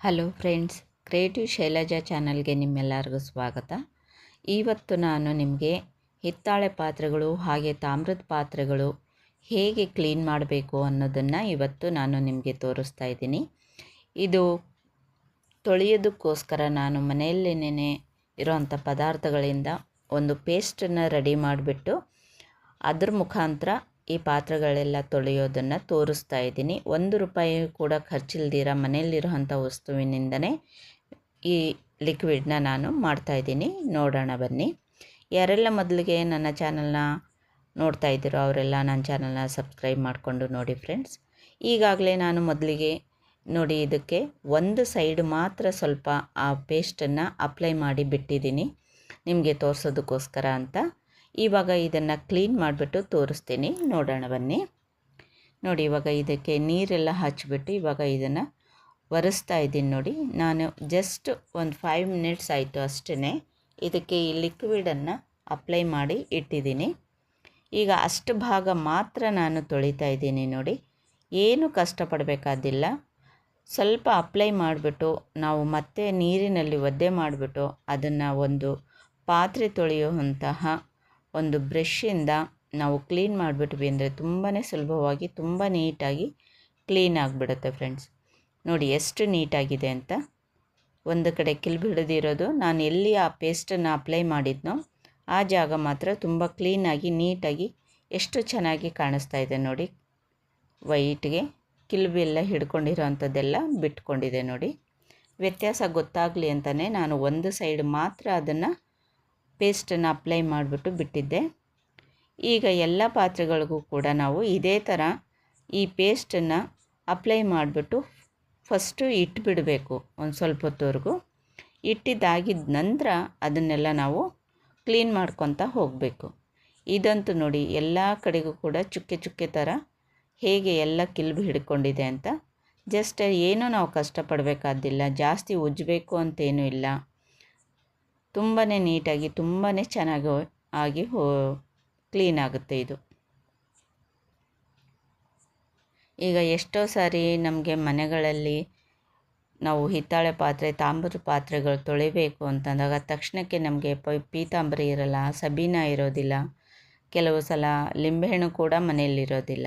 Hello friends, creative Shailaja ಚಾನಲ್ಗೆ ನಿಮ್ಮೆಲ್ಲರಿಗೂ ಸ್ವಾಗತ. ಇವತ್ತು ನಾನು ನಿಮಗೆ ಹಿತ್ತಾಳೆ ಪಾತ್ರೆಗಳು ಹಾಗೆ ತಾಮ್ರದ ಪಾತ್ರೆಗಳು ಹೇಗೆ ಕ್ಲೀನ್ ಮಾಡಬೇಕು ಅನ್ನೋದನ್ನು ಇವತ್ತು ನಾನು ನಿಮಗೆ ತೋರಿಸ್ತಾ ಇದ್ದೀನಿ. ಇದು ತೊಳೆಯೋದಕ್ಕೋಸ್ಕರ ನಾನು ಮನೆಯಲ್ಲೇನೇ ಇರೋವಂಥ ಪದಾರ್ಥಗಳಿಂದ ಒಂದು ಪೇಸ್ಟನ್ನು ರೆಡಿ ಮಾಡಿಬಿಟ್ಟು ಅದ್ರ ಮುಖಾಂತರ ಈ ಪಾತ್ರೆಗಳೆಲ್ಲ ತೊಳೆಯೋದನ್ನು ತೋರಿಸ್ತಾ ಇದ್ದೀನಿ. ಒಂದು ರೂಪಾಯಿ ಕೂಡ ಖರ್ಚಿಲ್ದಿರ ಮನೆಯಲ್ಲಿರುವಂಥ ವಸ್ತುವಿನಿಂದನೇ ಈ ಲಿಕ್ವಿಡ್ನ ನಾನು ಮಾಡ್ತಾಯಿದ್ದೀನಿ ನೋಡೋಣ ಬನ್ನಿ. ಯಾರೆಲ್ಲ ಮೊದಲಿಗೆ ನನ್ನ ಚಾನಲ್ನ ನೋಡ್ತಾ ಇದ್ದೀರೋ ಅವರೆಲ್ಲ ನನ್ನ ಚಾನಲ್ನ ಸಬ್ಸ್ಕ್ರೈಬ್ ಮಾಡಿಕೊಂಡು ನೋಡಿ ಫ್ರೆಂಡ್ಸ್ ಈಗಾಗಲೇ ನಾನು ಮೊದಲಿಗೆ ನೋಡಿ ಇದಕ್ಕೆ ಒಂದು ಸೈಡ್ ಮಾತ್ರ ಸ್ವಲ್ಪ ಆ ಪೇಸ್ಟನ್ನು ಅಪ್ಲೈ ಮಾಡಿ ಬಿಟ್ಟಿದ್ದೀನಿ. ನಿಮಗೆ ತೋರಿಸೋದಕ್ಕೋಸ್ಕರ ಅಂತ. ಇವಾಗ ಇದನ್ನು ಕ್ಲೀನ್ ಮಾಡಿಬಿಟ್ಟು ತೋರಿಸ್ತೀನಿ. ನೋಡೋಣ ಬನ್ನಿ ನೋಡಿ, ಇವಾಗ ಇದಕ್ಕೆ ನೀರೆಲ್ಲ ಹಚ್ಚಿಬಿಟ್ಟು ಇವಾಗ ಇದನ್ನು ಒರೆಸ್ತಾ ಇದ್ದೀನಿ ನೋಡಿ. ನಾನು ಜಸ್ಟ್ ಒಂದು ಫೈವ್ ಮಿನಿಟ್ಸ್ ಆಯಿತು ಅಷ್ಟೇ ಇದಕ್ಕೆ ಈ ಲಿಕ್ವಿಡನ್ನು ಅಪ್ಲೈ ಮಾಡಿ ಇಟ್ಟಿದ್ದೀನಿ. ಈಗ ಅಷ್ಟು ಭಾಗ ಮಾತ್ರ ನಾನು ತೊಳಿತಾ ಇದ್ದೀನಿ ನೋಡಿ. ಏನು ಕಷ್ಟಪಡಬೇಕಾದಿಲ್ಲ. ಸ್ವಲ್ಪ ಅಪ್ಲೈ ಮಾಡಿಬಿಟ್ಟು ನಾವು ಮತ್ತೆ ನೀರಿನಲ್ಲಿ ಒದ್ದೆ ಮಾಡಿಬಿಟ್ಟು ಅದನ್ನು ಒಂದು ಪಾತ್ರೆ ತೊಳೆಯುವಂತಹ ಒಂದು ಬ್ರಷಿಂದ ನಾವು ಕ್ಲೀನ್ ಮಾಡಿಬಿಟ್ವಿ ಅಂದರೆ ತುಂಬಾ ಸುಲಭವಾಗಿ ತುಂಬ ನೀಟಾಗಿ ಕ್ಲೀನ್ ಆಗಿಬಿಡುತ್ತೆ ಫ್ರೆಂಡ್ಸ್. ನೋಡಿ ಎಷ್ಟು ನೀಟಾಗಿದೆ ಅಂತ. ಒಂದು ಕಡೆ ಕಿಲ್ಬಿಡದಿರೋದು. ನಾನು ಎಲ್ಲಿ ಆ ಪೇಸ್ಟನ್ನು ಅಪ್ಲೈ ಮಾಡಿದ್ನೋ ಆ ಜಾಗ ಮಾತ್ರ ತುಂಬ ಕ್ಲೀನಾಗಿ ನೀಟಾಗಿ ಎಷ್ಟು ಚೆನ್ನಾಗಿ ಕಾಣಿಸ್ತಾ ಇದೆ ನೋಡಿ. ವೈಟ್ಗೆ ಕಿಲ್ಬೆಲ್ಲ ಹಿಡ್ಕೊಂಡಿರೋ ಅಂಥದ್ದೆಲ್ಲ ಬಿಟ್ಕೊಂಡಿದೆ ನೋಡಿ. ವ್ಯತ್ಯಾಸ ಗೊತ್ತಾಗಲಿ ಅಂತಲೇ ನಾನು ಒಂದು ಸೈಡ್ ಮಾತ್ರ ಅದನ್ನು ಪೇಸ್ಟನ್ನು ಅಪ್ಲೈ ಮಾಡಿಬಿಟ್ಟು ಬಿಟ್ಟಿದ್ದೆ. ಈಗ ಎಲ್ಲ ಪಾತ್ರೆಗಳಿಗೂ ಕೂಡ ನಾವು ಇದೇ ಥರ ಈ ಪೇಸ್ಟನ್ನು ಅಪ್ಲೈ ಮಾಡಿಬಿಟ್ಟು ಫಸ್ಟು ಇಟ್ಬಿಡಬೇಕು ಒಂದು ಸ್ವಲ್ಪ ಹೊತ್ತವರೆಗೂ. ಇಟ್ಟಿದ್ದಾಗಿದ್ದ ನಂತರ ಅದನ್ನೆಲ್ಲ ನಾವು ಕ್ಲೀನ್ ಮಾಡ್ಕೊತ ಹೋಗಬೇಕು. ಇದಂತೂ ನೋಡಿ ಎಲ್ಲ ಕಡೆಗೂ ಕೂಡ ಚುಕ್ಕೆ ಚುಕ್ಕೆ ಥರ ಹೇಗೆ ಎಲ್ಲ ಕಿಲ್ಬು ಹಿಡ್ಕೊಂಡಿದೆ ಅಂತ. ಜಸ್ಟ್ ಏನೂ ನಾವು ಕಷ್ಟಪಡಬೇಕಾದಿಲ್ಲ, ಜಾಸ್ತಿ ಉಜ್ಜಬೇಕು ಅಂತೇನೂ ಇಲ್ಲ. ತುಂಬಾ ನೀಟಾಗಿ ತುಂಬಾ ಚೆನ್ನಾಗಿ ಆಗಿ ಹೋ ಕ್ಲೀನ್ ಆಗುತ್ತೆ ಇದು. ಈಗ ಎಷ್ಟೋ ಸಾರಿ ನಮಗೆ ಮನೆಗಳಲ್ಲಿ ನಾವು ಹಿತ್ತಾಳೆ ಪಾತ್ರೆ, ತಾಮ್ರದ ಪಾತ್ರೆಗಳು ತೊಳಿಬೇಕು ಅಂತಂದಾಗ ತಕ್ಷಣಕ್ಕೆ ನಮಗೆ ಪೀತಾಂಬರಿ ಇರಲ್ಲ, ಸಬೀನ ಇರೋದಿಲ್ಲ, ಕೆಲವು ಸಲ ಲಿಂಬೆಹಣ್ಣು ಕೂಡ ಮನೆಯಲ್ಲಿರೋದಿಲ್ಲ.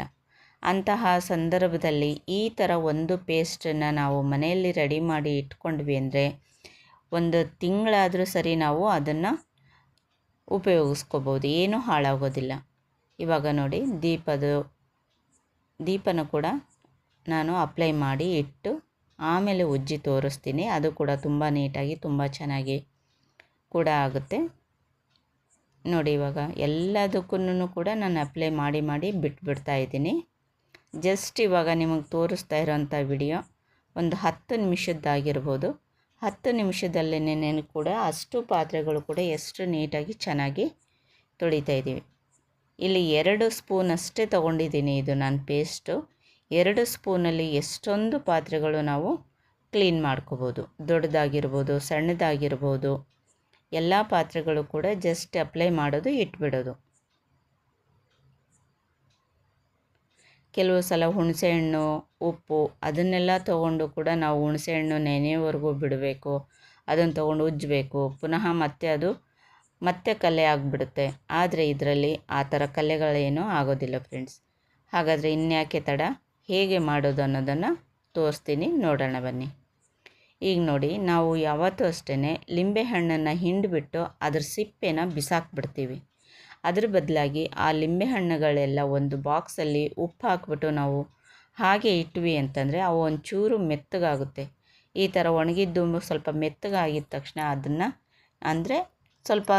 ಅಂತಹ ಸಂದರ್ಭದಲ್ಲಿ ಈ ಥರ ಒಂದು ಪೇಸ್ಟನ್ನು ನಾವು ಮನೆಯಲ್ಲಿ ರೆಡಿ ಮಾಡಿ ಇಟ್ಕೊಂಡ್ವಿ ಅಂದರೆ ಒಂದು ತಿಂಗಳಾದರೂ ಸರಿ ನಾವು ಅದನ್ನು ಉಪಯೋಗಿಸ್ಕೋಬೋದು. ಏನೂ ಹಾಳಾಗೋದಿಲ್ಲ. ಇವಾಗ ನೋಡಿ, ದೀಪದ, ದೀಪನ ಕೂಡ ನಾನು ಅಪ್ಲೈ ಮಾಡಿ ಇಟ್ಟು ಆಮೇಲೆ ಉಜ್ಜಿ ತೋರಿಸ್ತೀನಿ. ಅದು ಕೂಡ ತುಂಬ ನೀಟಾಗಿ, ತುಂಬ ಚೆನ್ನಾಗಿ ಕೂಡ ಆಗುತ್ತೆ. ನೋಡಿ, ಇವಾಗ ಎಲ್ಲದಕ್ಕೂ ಕೂಡ ನಾನು ಅಪ್ಲೈ ಮಾಡಿ ಮಾಡಿ ಬಿಟ್ಬಿಡ್ತಾ ಇದ್ದೀನಿ. ಜಸ್ಟ್ ಇವಾಗ ನಿಮಗೆ ತೋರಿಸ್ತಾ ಇರೋಂಥ ವಿಡಿಯೋ ಒಂದು ಹತ್ತು ನಿಮಿಷದ್ದಾಗಿರ್ಬೋದು. ಹತ್ತು ನಿಮಿಷದಲ್ಲೇ ಕೂಡ ಅಷ್ಟು ಪಾತ್ರೆಗಳು ಕೂಡ ಎಷ್ಟು ನೀಟಾಗಿ ಚೆನ್ನಾಗಿ ತೊಳಿತಾ ಇದ್ದೀವಿ. ಇಲ್ಲಿ ಎರಡು ಸ್ಪೂನ್ ಅಷ್ಟೇ ತೊಗೊಂಡಿದ್ದೀನಿ ಇದು ನಾನು ಪೇಸ್ಟು. ಎರಡು ಸ್ಪೂನಲ್ಲಿ ಎಷ್ಟೊಂದು ಪಾತ್ರೆಗಳು ನಾವು ಕ್ಲೀನ್ ಮಾಡ್ಕೋಬೋದು. ದೊಡ್ಡದಾಗಿರ್ಬೋದು, ಸಣ್ಣದಾಗಿರ್ಬೋದು, ಎಲ್ಲ ಪಾತ್ರೆಗಳು ಕೂಡ ಜಸ್ಟ್ ಅಪ್ಲೈ ಮಾಡೋದು ಇಟ್ಬಿಡೋದು. ಕೆಲವು ಸಲ ಹುಣಸೆಹಣ್ಣು ಉಪ್ಪು ಅದನ್ನೆಲ್ಲ ತೊಗೊಂಡು ಕೂಡ ನಾವು ಹುಣಸೆಹಣ್ಣು ನೆನೆಯವರೆಗೂ ಬಿಡಬೇಕು. ಅದನ್ನು ತೊಗೊಂಡು ಉಜ್ಜಬೇಕು. ಪುನಃ ಮತ್ತೆ ಅದು ಮತ್ತೆ ಕಲೆ ಆಗಿಬಿಡುತ್ತೆ. ಆದರೆ ಇದರಲ್ಲಿ ಆ ಥರ ಕಲೆಗಳೇನೂ ಆಗೋದಿಲ್ಲ ಫ್ರೆಂಡ್ಸ್ ಹಾಗಾದರೆ ಇನ್ಯಾಕೆ ತಡ? ಹೇಗೆ ಮಾಡೋದು ಅನ್ನೋದನ್ನು ತೋರಿಸ್ತೀನಿ. ನೋಡೋಣ ಬನ್ನಿ. ಈಗ ನೋಡಿ, ನಾವು ಯಾವತ್ತೂ ಅಷ್ಟೇ ಲಿಂಬೆಹಣ್ಣನ್ನು ಹಿಂಡಿಬಿಟ್ಟು ಅದ್ರ ಸಿಪ್ಪೆನ ಬಿಸಾಕ್ಬಿಡ್ತೀವಿ. ಅದ್ರ ಬದಲಾಗಿ ಆ ಲಿಂಬೆ ಹಣ್ಣುಗಳೆಲ್ಲ ಒಂದು ಬಾಕ್ಸಲ್ಲಿ ಉಪ್ಪು ಹಾಕ್ಬಿಟ್ಟು ನಾವು ಹಾಗೆ ಇಟ್ವಿ ಅಂತಂದರೆ ಅವು ಒಂಚೂರು ಮೆತ್ತಗಾಗುತ್ತೆ. ಈ ಥರ ಒಣಗಿದ್ದು ಸ್ವಲ್ಪ ಮೆತ್ತಗಾಗಿದ ತಕ್ಷಣ ಅದನ್ನು ಅಂದರೆ ಸ್ವಲ್ಪ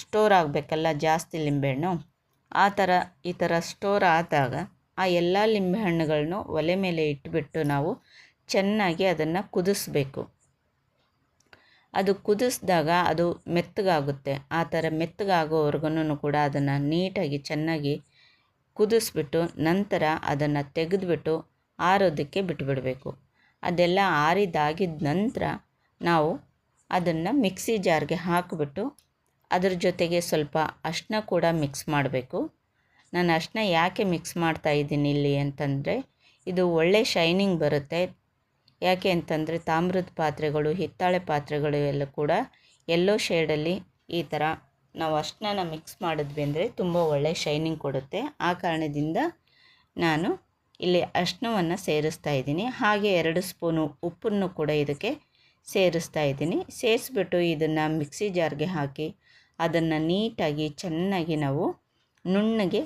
ಸ್ಟೋರ್ ಆಗಬೇಕಲ್ಲ ಜಾಸ್ತಿ ಲಿಂಬೆಹಣ್ಣು ಆ ಥರ ಈ ಥರ ಸ್ಟೋರ್ ಆದಾಗ ಆ ಎಲ್ಲ ಲಿಂಬೆಹಣ್ಣುಗಳನ್ನು ಒಲೆ ಮೇಲೆ ಇಟ್ಬಿಟ್ಟು ನಾವು ಚೆನ್ನಾಗಿ ಅದನ್ನು ಕುದಿಸ್ಬೇಕು. ಅದು ಕುದಿಸಿದಾಗ ಅದು ಮೆತ್ತಗಾಗುತ್ತೆ. ಆ ಥರ ಮೆತ್ತಗಾಗೋವರೆಗೂ ಕೂಡ ಅದನ್ನು ನೀಟಾಗಿ ಚೆನ್ನಾಗಿ ಕುದಿಸ್ಬಿಟ್ಟು ನಂತರ ಅದನ್ನು ತೆಗೆದುಬಿಟ್ಟು ಆರೋದಕ್ಕೆ ಬಿಟ್ಬಿಡಬೇಕು. ಅದೆಲ್ಲ ಆರಿದಾಗಿದ್ದ ನಂತರ ನಾವು ಅದನ್ನು ಮಿಕ್ಸಿ ಜಾರ್ಗೆ ಹಾಕಿಬಿಟ್ಟು ಅದ್ರ ಜೊತೆಗೆ ಸ್ವಲ್ಪ ಅಷ್ಟನ್ನ ಕೂಡ ಮಿಕ್ಸ್ ಮಾಡಬೇಕು. ನಾನು ಅಷ್ಟನ್ನ ಯಾಕೆ ಮಿಕ್ಸ್ ಮಾಡ್ತಾ ಇದ್ದೀನಿ ಇಲ್ಲಿ ಅಂತಂದರೆ ಇದು ಒಳ್ಳೆ ಶೈನಿಂಗ್ ಬರುತ್ತೆ. ಯಾಕೆ ಅಂತಂದರೆ ತಾಮ್ರದ ಪಾತ್ರೆಗಳು, ಹಿತ್ತಾಳೆ ಪಾತ್ರೆಗಳು ಎಲ್ಲ ಕೂಡ ಎಲ್ಲೋ ಶೇಡಲ್ಲಿ ಈ ಥರ ನಾವು ಅಷ್ಟನ್ನ ಮಿಕ್ಸ್ ಮಾಡಿದ್ವಿ ಅಂದರೆ ತುಂಬ ಒಳ್ಳೆ ಶೈನಿಂಗ್ ಕೊಡುತ್ತೆ. ಆ ಕಾರಣದಿಂದ ನಾನು ಇಲ್ಲಿ ಅರ್ಶಿನವನ್ನು ಸೇರಿಸ್ತಾ ಇದ್ದೀನಿ. ಹಾಗೆ ಎರಡು ಸ್ಪೂನು ಉಪ್ಪನ್ನು ಕೂಡ ಇದಕ್ಕೆ ಸೇರಿಸ್ತಾ ಇದ್ದೀನಿ. ಸೇರಿಸ್ಬಿಟ್ಟು ಇದನ್ನು ಮಿಕ್ಸಿ ಜಾರ್ಗೆ ಹಾಕಿ ಅದನ್ನು ನೀಟಾಗಿ ಚೆನ್ನಾಗಿ ನಾವು ನುಣ್ಣಗೆ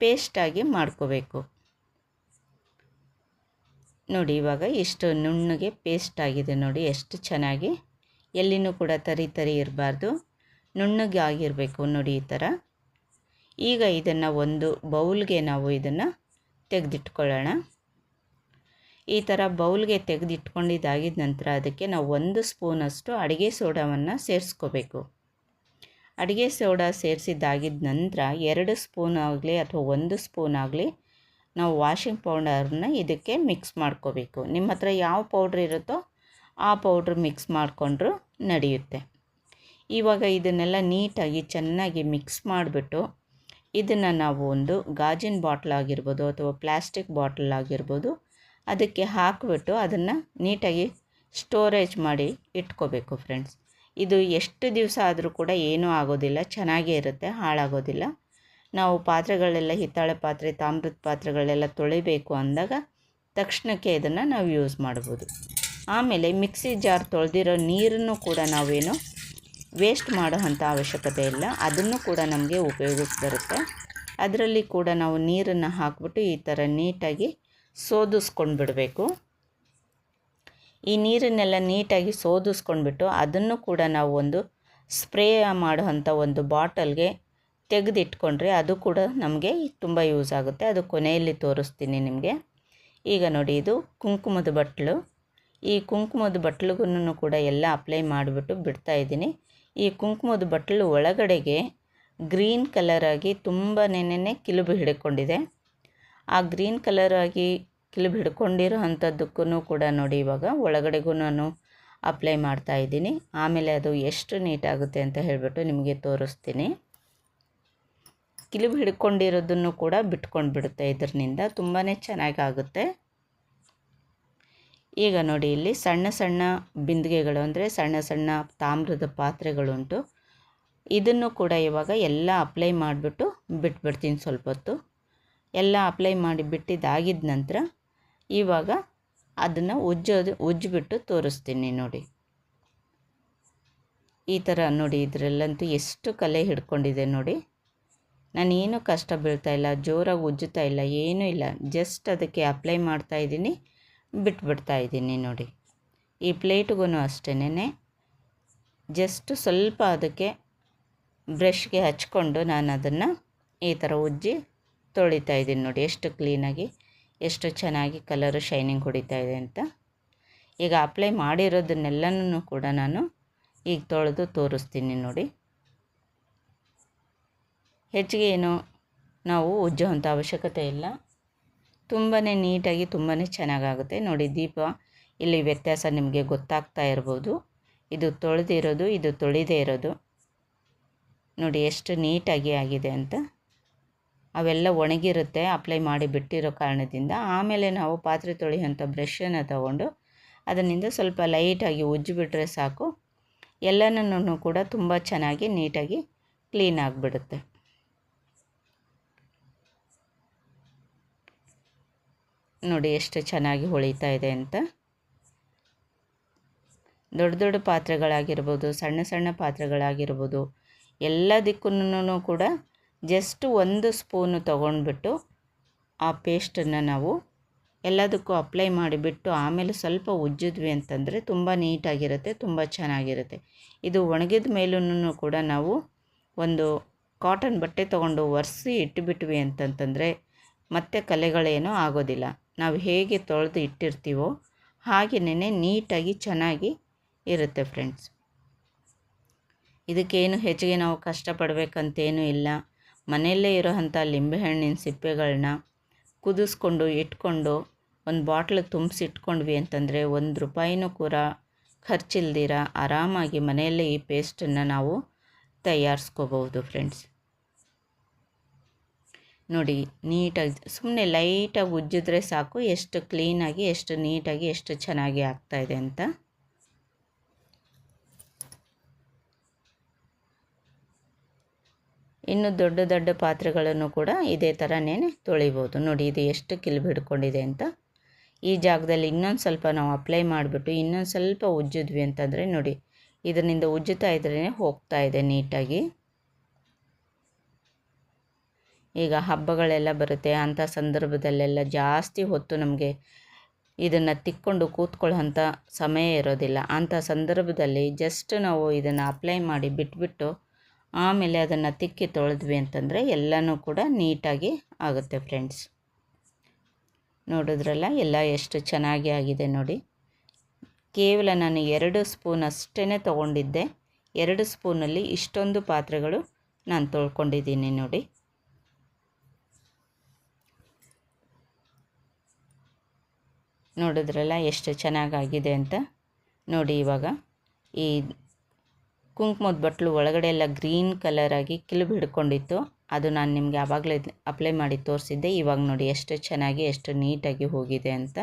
ಪೇಸ್ಟಾಗಿ ಮಾಡ್ಕೋಬೇಕು. ನೋಡಿ, ಇವಾಗ ಎಷ್ಟು ನುಣ್ಣಗೆ ಪೇಸ್ಟ್ ಆಗಿದೆ ನೋಡಿ, ಎಷ್ಟು ಚೆನ್ನಾಗಿ, ಎಲ್ಲಿನೂ ಕೂಡ ತರಿ ತರಿ ಇರಬಾರ್ದು. ನುಣ್ಣಗೆ ಆಗಿರಬೇಕು ನೋಡಿ ಈ ಥರ. ಈಗ ಇದನ್ನು ಒಂದು ಬೌಲ್ಗೆ ನಾವು ಇದನ್ನು ತೆಗೆದಿಟ್ಕೊಳ್ಳೋಣ. ಈ ಥರ ಬೌಲ್ಗೆ ತೆಗೆದಿಟ್ಕೊಂಡಿದ್ದಾಗಿದ ನಂತರ ಅದಕ್ಕೆ ನಾವು ಒಂದು ಸ್ಪೂನಷ್ಟು ಅಡುಗೆ ಸೋಡಾವನ್ನು ಸೇರಿಸ್ಕೋಬೇಕು. ಅಡುಗೆ ಸೋಡಾ ಸೇರಿಸಿದ್ದಾಗಿದ್ದ ನಂತರ ಎರಡು ಸ್ಪೂನ್ ಆಗಲಿ ಅಥವಾ ಒಂದು ಸ್ಪೂನ್ ಆಗಲಿ ನಾವು ವಾಷಿಂಗ್ ಪೌಡರ್ನ ಇದಕ್ಕೆ ಮಿಕ್ಸ್ ಮಾಡ್ಕೋಬೇಕು. ನಿಮ್ಮ ಹತ್ರ ಯಾವ ಪೌಡ್ರ್ ಇರುತ್ತೋ ಆ ಪೌಡ್ರ್ ಮಿಕ್ಸ್ ಮಾಡಿಕೊಂಡ್ರೂ ನಡೆಯುತ್ತೆ. ಇವಾಗ ಇದನ್ನೆಲ್ಲ ನೀಟಾಗಿ ಚೆನ್ನಾಗಿ ಮಿಕ್ಸ್ ಮಾಡಿಬಿಟ್ಟು ಇದನ್ನು ನಾವು ಒಂದು ಗಾಜಿನ ಬಾಟ್ಲ್ ಆಗಿರ್ಬೋದು ಅಥವಾ ಪ್ಲ್ಯಾಸ್ಟಿಕ್ ಬಾಟ್ಲ್ ಆಗಿರ್ಬೋದು ಅದಕ್ಕೆ ಹಾಕಿಬಿಟ್ಟು ಅದನ್ನು ನೀಟಾಗಿ ಸ್ಟೋರೇಜ್ ಮಾಡಿ ಇಟ್ಕೋಬೇಕು ಫ್ರೆಂಡ್ಸ್. ಇದು ಎಷ್ಟು ದಿವಸ ಆದರೂ ಕೂಡ ಏನೂ ಆಗೋದಿಲ್ಲ, ಚೆನ್ನಾಗೇ ಇರುತ್ತೆ, ಹಾಳಾಗೋದಿಲ್ಲ. ನಾವು ಪಾತ್ರೆಗಳೆಲ್ಲ ಹಿತ್ತಾಳೆ ಪಾತ್ರೆ, ತಾಮ್ರದ ಪಾತ್ರೆಗಳೆಲ್ಲ ತೊಳಿಬೇಕು ಅಂದಾಗ ತಕ್ಷಣಕ್ಕೆ ಇದನ್ನು ನಾವು ಯೂಸ್ ಮಾಡ್ಬೋದು. ಆಮೇಲೆ ಮಿಕ್ಸಿ ಜಾರ್ ತೊಳೆದಿರೋ ನೀರನ್ನು ಕೂಡ ನಾವೇನು ವೇಸ್ಟ್ ಮಾಡೋವಂಥ ಅವಶ್ಯಕತೆ ಇಲ್ಲ. ಅದನ್ನು ಕೂಡ ನಮಗೆ ಉಪಯೋಗಕ್ಕೆ ಬರುತ್ತೆ. ಅದರಲ್ಲಿ ಕೂಡ ನಾವು ನೀರನ್ನು ಹಾಕ್ಬಿಟ್ಟು ಈ ಥರ ನೀಟಾಗಿ ಸೋದಿಸ್ಕೊಂಡು ಬಿಡಬೇಕು. ಈ ನೀರನ್ನೆಲ್ಲ ನೀಟಾಗಿ ಸೋದಿಸ್ಕೊಂಡ್ಬಿಟ್ಟು ಅದನ್ನು ಕೂಡ ನಾವು ಒಂದು ಸ್ಪ್ರೇ ಮಾಡುವಂಥ ಒಂದು ಬಾಟಲ್ಗೆ ತೆಗೆದಿಟ್ಕೊಂಡ್ರೆ ಅದು ಕೂಡ ನಮಗೆ ತುಂಬ ಯೂಸ್ ಆಗುತ್ತೆ. ಅದು ಕೊನೆಯಲ್ಲಿ ತೋರಿಸ್ತೀನಿ ನಿಮಗೆ. ಈಗ ನೋಡಿ, ಇದು ಕುಂಕುಮದ ಬಟ್ಲು. ಈ ಕುಂಕುಮದ ಬಟ್ಲಿಗೂ ಕೂಡ ಎಲ್ಲ ಅಪ್ಲೈ ಮಾಡಿಬಿಟ್ಟು ಬಿಡ್ತಾ ಇದ್ದೀನಿ. ಈ ಕುಂಕುಮದ ಬಟ್ಲು ಒಳಗಡೆಗೆ ಗ್ರೀನ್ ಕಲರಾಗಿ ತುಂಬ ನೆನೆ ಕಿಲುಬು ಹಿಡ್ಕೊಂಡಿದೆ. ಆ ಗ್ರೀನ್ ಕಲರಾಗಿ ಕಿಲುಬು ಹಿಡ್ಕೊಂಡಿರೋ ಅಂಥದ್ದಕ್ಕೂ ಕೂಡ ನೋಡಿ, ಇವಾಗ ಒಳಗಡೆಗೂ ನಾನು ಅಪ್ಲೈ ಮಾಡ್ತಾ ಇದ್ದೀನಿ. ಆಮೇಲೆ ಅದು ಎಷ್ಟು ನೀಟಾಗುತ್ತೆ ಅಂತ ಹೇಳಿಬಿಟ್ಟು ನಿಮಗೆ ತೋರಿಸ್ತೀನಿ. ಕಿಲುಬು ಹಿಡ್ಕೊಂಡಿರೋದನ್ನು ಕೂಡ ಬಿಟ್ಕೊಂಡು ಬಿಡುತ್ತೆ ಇದರಿಂದ ತುಂಬಾ ಚೆನ್ನಾಗಾಗುತ್ತೆ. ಈಗ ನೋಡಿ, ಇಲ್ಲಿ ಸಣ್ಣ ಸಣ್ಣ ಬಿಂದಿಗೆಗಳು ಅಂದರೆ ಸಣ್ಣ ಸಣ್ಣ ತಾಮ್ರದ ಪಾತ್ರೆಗಳುಂಟು. ಇದನ್ನು ಕೂಡ ಇವಾಗ ಎಲ್ಲ ಅಪ್ಲೈ ಮಾಡಿಬಿಟ್ಟು ಬಿಟ್ಬಿಡ್ತೀನಿ ಸ್ವಲ್ಪ ಹೊತ್ತು. ಎಲ್ಲ ಅಪ್ಲೈ ಮಾಡಿ ಬಿಟ್ಟಿದ್ದಾಗಿದ್ದ ನಂತರ ಇವಾಗ ಅದನ್ನು ಉಜ್ಜೋದು ಉಜ್ಜಿಬಿಟ್ಟು ತೋರಿಸ್ತೀನಿ ನೋಡಿ. ಈ ಥರ ನೋಡಿ, ಇದರಲ್ಲಂತೂ ಎಷ್ಟು ಕಲೆ ಹಿಡ್ಕೊಂಡಿದೆ ನೋಡಿ. ನಾನೇನು ಕಷ್ಟ ಬೀಳ್ತಾ ಇಲ್ಲ, ಜೋರಾಗಿ ಉಜ್ಜುತ್ತಾ ಇಲ್ಲ, ಏನೂ ಇಲ್ಲ. ಜಸ್ಟ್ ಅದಕ್ಕೆ ಅಪ್ಲೈ ಮಾಡ್ತಾ ಇದ್ದೀನಿ, ಬಿಟ್ಬಿಡ್ತಾ ಇದ್ದೀನಿ ನೋಡಿ. ಈ ಪ್ಲೇಟ್ಗೂ ಅಷ್ಟೇನೆ ಜಸ್ಟ್ ಸ್ವಲ್ಪ ಅದಕ್ಕೆ ಬ್ರಷ್ಗೆ ಹಚ್ಕೊಂಡು ನಾನು ಅದನ್ನು ಈ ಥರ ಉಜ್ಜಿ ತೊಳಿತಾ ಇದ್ದೀನಿ ನೋಡಿ, ಎಷ್ಟು ಕ್ಲೀನಾಗಿ ಎಷ್ಟು ಚೆನ್ನಾಗಿ ಕಲರು ಶೈನಿಂಗ್ ಹೊಡಿತಾ ಇದೆ ಅಂತ. ಈಗ ಅಪ್ಲೈ ಮಾಡಿರೋದನ್ನೆಲ್ಲನೂ ಕೂಡ ನಾನು ಈಗ ತೊಳೆದು ತೋರಿಸ್ತೀನಿ ನೋಡಿ. ಹೆಚ್ಚಿಗೆ ಏನು ನಾವು ಉಜ್ಜುವಂಥ ಅವಶ್ಯಕತೆ ಇಲ್ಲ. ತುಂಬಾ ನೀಟಾಗಿ ತುಂಬಾ ಚೆನ್ನಾಗಾಗುತ್ತೆ. ನೋಡಿ ದೀಪ, ಇಲ್ಲಿ ವ್ಯತ್ಯಾಸ ನಿಮಗೆ ಗೊತ್ತಾಗ್ತಾ ಇರ್ಬೋದು. ಇದು ತೊಳೆದಿರೋದು ಇದು ತೊಳೆದೇ ಇರೋದು. ನೋಡಿ ಎಷ್ಟು ನೀಟಾಗಿ ಆಗಿದೆ ಅಂತ. ಅವೆಲ್ಲ ಒಣಗಿರುತ್ತೆ, ಅಪ್ಲೈ ಮಾಡಿ ಬಿಟ್ಟಿರೋ ಕಾರಣದಿಂದ. ಆಮೇಲೆ ನಾವು ಪಾತ್ರೆ ತೊಳೆಯುವಂಥ ಬ್ರಷನ್ನು ತಗೊಂಡು ಅದರಿಂದ ಸ್ವಲ್ಪ ಲೈಟಾಗಿ ಉಜ್ಜಿಬಿಟ್ರೆ ಸಾಕು. ಎಲ್ಲನೂ ಕೂಡ ತುಂಬ ಚೆನ್ನಾಗಿ ನೀಟಾಗಿ ಕ್ಲೀನ್ ಆಗಿಬಿಡುತ್ತೆ. ನೋಡಿ ಎಷ್ಟು ಚೆನ್ನಾಗಿ ಹೊಳಿತಾ ಇದೆ ಅಂತ. ದೊಡ್ಡ ದೊಡ್ಡ ಪಾತ್ರೆಗಳಾಗಿರ್ಬೋದು, ಸಣ್ಣ ಸಣ್ಣ ಪಾತ್ರೆಗಳಾಗಿರ್ಬೋದು ಎಲ್ಲದಕ್ಕೂ ಕೂಡ ಜಸ್ಟ್ ಒಂದು ಸ್ಪೂನು ತೊಗೊಂಡ್ಬಿಟ್ಟು ಆ ಪೇಸ್ಟನ್ನು ನಾವು ಎಲ್ಲದಕ್ಕೂ ಅಪ್ಲೈ ಮಾಡಿಬಿಟ್ಟು ಆಮೇಲೆ ಸ್ವಲ್ಪ ಉಜ್ಜಿದ್ವಿ ಅಂತಂದರೆ ತುಂಬ ನೀಟಾಗಿರುತ್ತೆ, ತುಂಬ ಚೆನ್ನಾಗಿರುತ್ತೆ. ಇದು ಒಣಗಿದ ಮೇಲೂ ಕೂಡ ನಾವು ಒಂದು ಕಾಟನ್ ಬಟ್ಟೆ ತೊಗೊಂಡು ಒರೆಸಿ ಇಟ್ಟುಬಿಟ್ವಿ ಅಂತಂತಂದರೆ ಮತ್ತೆ ಕಲೆಗಳೇನೂ ಆಗೋದಿಲ್ಲ. ನಾವು ಹೇಗೆ ತೊಳೆದು ಇಟ್ಟಿರ್ತೀವೋ ಹಾಗೆಯೇ ನೀಟಾಗಿ ಚೆನ್ನಾಗಿ ಇರುತ್ತೆ ಫ್ರೆಂಡ್ಸ್. ಇದಕ್ಕೇನು ಹೆಚ್ಚಿಗೆ ನಾವು ಕಷ್ಟಪಡಬೇಕಂತೇನೂ ಇಲ್ಲ. ಮನೆಯಲ್ಲೇ ಇರೋವಂಥ ಲಿಂಬೆಹಣ್ಣಿನ ಸಿಪ್ಪೆಗಳನ್ನ ಕುದಿಸ್ಕೊಂಡು, ಇಟ್ಕೊಂಡು, ಒಂದು ಬಾಟ್ಲಿಗೆ ತುಂಬಿಸಿ ಇಟ್ಕೊಂಡ್ವಿ ಅಂತಂದರೆ ಒಂದು ರೂಪಾಯಿನೂ ಕೂಡ ಖರ್ಚಿಲ್ದಿರ ಆರಾಮಾಗಿ ಮನೆಯಲ್ಲೇ ಈ ಪೇಸ್ಟನ್ನು ನಾವು ತಯಾರಿಸ್ಕೋಬಹುದು ಫ್ರೆಂಡ್ಸ್. ನೋಡಿ, ನೀಟಾಗಿ ಸುಮ್ಮನೆ ಲೈಟಾಗಿ ಉಜ್ಜಿದ್ರೆ ಸಾಕು. ಎಷ್ಟು ಕ್ಲೀನಾಗಿ ಎಷ್ಟು ನೀಟಾಗಿ, ಎಷ್ಟು ಚೆನ್ನಾಗಿ ಆಗ್ತಾಯಿದೆ ಅಂತ. ಇನ್ನು ದೊಡ್ಡ ದೊಡ್ಡ ಪಾತ್ರೆಗಳನ್ನು ಕೂಡ ಇದೇ ಥರನೇ ತೊಳಿಬೋದು. ನೋಡಿ, ಇದು ಎಷ್ಟು ಕಿಲ್ಬ್ ಹಿಡ್ಕೊಂಡಿದೆ ಅಂತ. ಈ ಜಾಗದಲ್ಲಿ ಇನ್ನೊಂದು ಸ್ವಲ್ಪ ನಾವು ಅಪ್ಲೈ ಮಾಡಿಬಿಟ್ಟು ಇನ್ನೊಂದು ಸ್ವಲ್ಪ ಉಜ್ಜಿದ್ವಿ ಅಂತಂದರೆ ನೋಡಿ, ಇದರಿಂದ ಉಜ್ಜುತ್ತಾ ಇದ್ರೇ ಹೋಗ್ತಾ ಇದೆ ನೀಟಾಗಿ. ಈಗ ಹಬ್ಬಗಳೆಲ್ಲ ಬರುತ್ತೆ, ಅಂಥ ಸಂದರ್ಭದಲ್ಲೆಲ್ಲ ಜಾಸ್ತಿ ಹೊತ್ತು ನಮಗೆ ಇದನ್ನು ತಿಕ್ಕೊಂಡು ಕೂತ್ಕೊಳ್ಳೋಂಥ ಸಮಯ ಇರೋದಿಲ್ಲ. ಅಂಥ ಸಂದರ್ಭದಲ್ಲಿ ಜಸ್ಟ್ ನಾವು ಇದನ್ನು ಅಪ್ಲೈ ಮಾಡಿ ಬಿಟ್ಬಿಟ್ಟು ಆಮೇಲೆ ಅದನ್ನು ತಿಕ್ಕಿ ತೊಳೆದ್ವಿ ಅಂತಂದರೆ ಎಲ್ಲನೂ ಕೂಡ ನೀಟಾಗಿ ಆಗುತ್ತೆ ಫ್ರೆಂಡ್ಸ್ ನೋಡಿದ್ರಲ್ಲ, ಎಲ್ಲ ಎಷ್ಟು ಚೆನ್ನಾಗಿ ಆಗಿದೆ ನೋಡಿ. ಕೇವಲ ನಾನು ಎರಡು ಸ್ಪೂನ್ ಅಷ್ಟೇ ತೊಗೊಂಡಿದ್ದೆ. ಎರಡು ಸ್ಪೂನಲ್ಲಿ ಇಷ್ಟೊಂದು ಪಾತ್ರೆಗಳು ನಾನು ತೊಳ್ಕೊಂಡಿದ್ದೀನಿ ನೋಡಿ. ನೋಡಿದ್ರಲ್ಲ ಎಷ್ಟು ಚೆನ್ನಾಗಾಗಿದೆ ಅಂತ. ನೋಡಿ ಇವಾಗ ಈ ಕುಂಕುಮದ ಬಟ್ಲು ಒಳಗಡೆ ಎಲ್ಲ ಗ್ರೀನ್ ಕಲರಾಗಿ ಕಿಲುಬು ಹಿಡ್ಕೊಂಡಿತ್ತು ಅದು ನಾನು ನಿಮಗೆ ಆವಾಗಲೇ ಅಪ್ಲೈ ಮಾಡಿ ತೋರಿಸಿದ್ದೆ. ಇವಾಗ ನೋಡಿ ಎಷ್ಟು ಚೆನ್ನಾಗಿ, ಎಷ್ಟು ನೀಟಾಗಿ ಹೋಗಿದೆ ಅಂತ.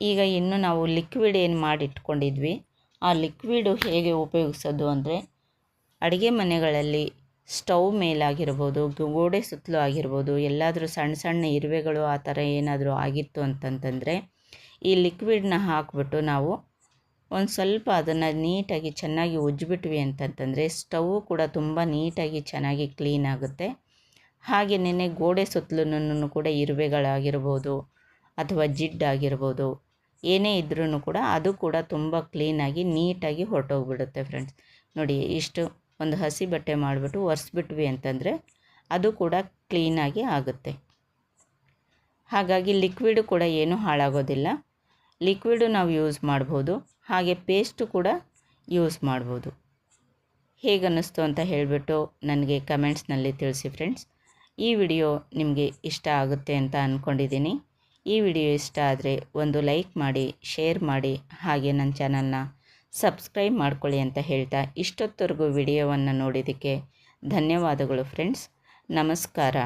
ಈಗ ಇನ್ನು ನಾವು ಲಿಕ್ವಿಡ್ ಏನು ಮಾಡಿಟ್ಕೊಂಡಿದ್ವಿ. ಆ ಲಿಕ್ವಿಡು ಹೇಗೆ ಉಪಯೋಗಿಸೋದು ಅಂದರೆ ಅಡುಗೆ ಮನೆಗಳಲ್ಲಿ ಸ್ಟವ್ ಮೇಲಾಗಿರ್ಬೋದು ಗೋಡೆ ಸುತ್ತಲೂ ಆಗಿರ್ಬೋದು, ಎಲ್ಲಾದರೂ ಸಣ್ಣ ಸಣ್ಣ ಇರುವೆಗಳು ಆ ಥರ ಏನಾದರೂ ಆಗಿತ್ತು ಅಂತಂತಂದರೆ, ಈ ಲಿಕ್ವಿಡ್ನ ಹಾಕಿಬಿಟ್ಟು ನಾವು ಒಂದು ಸ್ವಲ್ಪ ಅದನ್ನು ನೀಟಾಗಿ ಚೆನ್ನಾಗಿ ಉಜ್ಜಿಬಿಟ್ವಿ ಅಂತಂತಂದರೆ, ಸ್ಟವ್ ಕೂಡ ತುಂಬ ನೀಟಾಗಿ ಚೆನ್ನಾಗಿ ಕ್ಲೀನ್ ಆಗುತ್ತೆ. ಹಾಗೆಯೇ ಗೋಡೆ ಸುತ್ತಲೂ ಕೂಡ ಇರುವೆಗಳಾಗಿರ್ಬೋದು ಅಥವಾ ಜಿಡ್ಡಾಗಿರ್ಬೋದು ಏನೇ ಇದ್ರೂ ಕೂಡ ಅದು ಕೂಡ ತುಂಬ ಕ್ಲೀನಾಗಿ ನೀಟಾಗಿ ಹೊರಟೋಗ್ಬಿಡುತ್ತೆ ಫ್ರೆಂಡ್ಸ್. ನೋಡಿ, ಇಷ್ಟು ಒಂದು ಹಸಿ ಬಟ್ಟೆ ಮಾಡಿಬಿಟ್ಟು ಒರೆಸ್ಬಿಟ್ವಿ ಅಂತಂದರೆ ಅದು ಕೂಡ ಕ್ಲೀನಾಗಿ ಆಗುತ್ತೆ. ಹಾಗಾಗಿ ಲಿಕ್ವಿಡು ಕೂಡ ಏನೂ ಹಾಳಾಗೋದಿಲ್ಲ. ಲಿಕ್ವಿಡು ನಾವು ಯೂಸ್ ಮಾಡ್ಬೋದು. ಹಾಗೆ ಪೇಸ್ಟು ಕೂಡ ಯೂಸ್ ಮಾಡ್ಬೋದು. ಹೇಗನ್ನಿಸ್ತು ಅಂತ ಹೇಳಿಬಿಟ್ಟು ನನಗೆ ಕಮೆಂಟ್ಸ್ನಲ್ಲಿ ತಿಳಿಸಿ ಫ್ರೆಂಡ್ಸ್ ಈ ವಿಡಿಯೋ ನಿಮಗೆ ಇಷ್ಟ ಆಗುತ್ತೆ ಅಂತ ಅಂದ್ಕೊಂಡಿದ್ದೀನಿ ಈ ವಿಡಿಯೋ ಇಷ್ಟ ಆದರೆ ಒಂದು ಲೈಕ್ ಮಾಡಿ ಶೇರ್ ಮಾಡಿ ಹಾಗೆ ನನ್ನ ಚಾನಲ್ನ ಸಬ್ಸ್ಕ್ರೈಬ್ ಮಾಡ್ಕೊಳ್ಳಿ ಅಂತ ಹೇಳ್ತಾ ಇಷ್ಟೊತ್ತವರೆಗೂ ವಿಡಿಯೋವನ್ನು ನೋಡಿದ್ದಕ್ಕೆ ಧನ್ಯವಾದಗಳು ಫ್ರೆಂಡ್ಸ್. ನಮಸ್ಕಾರ.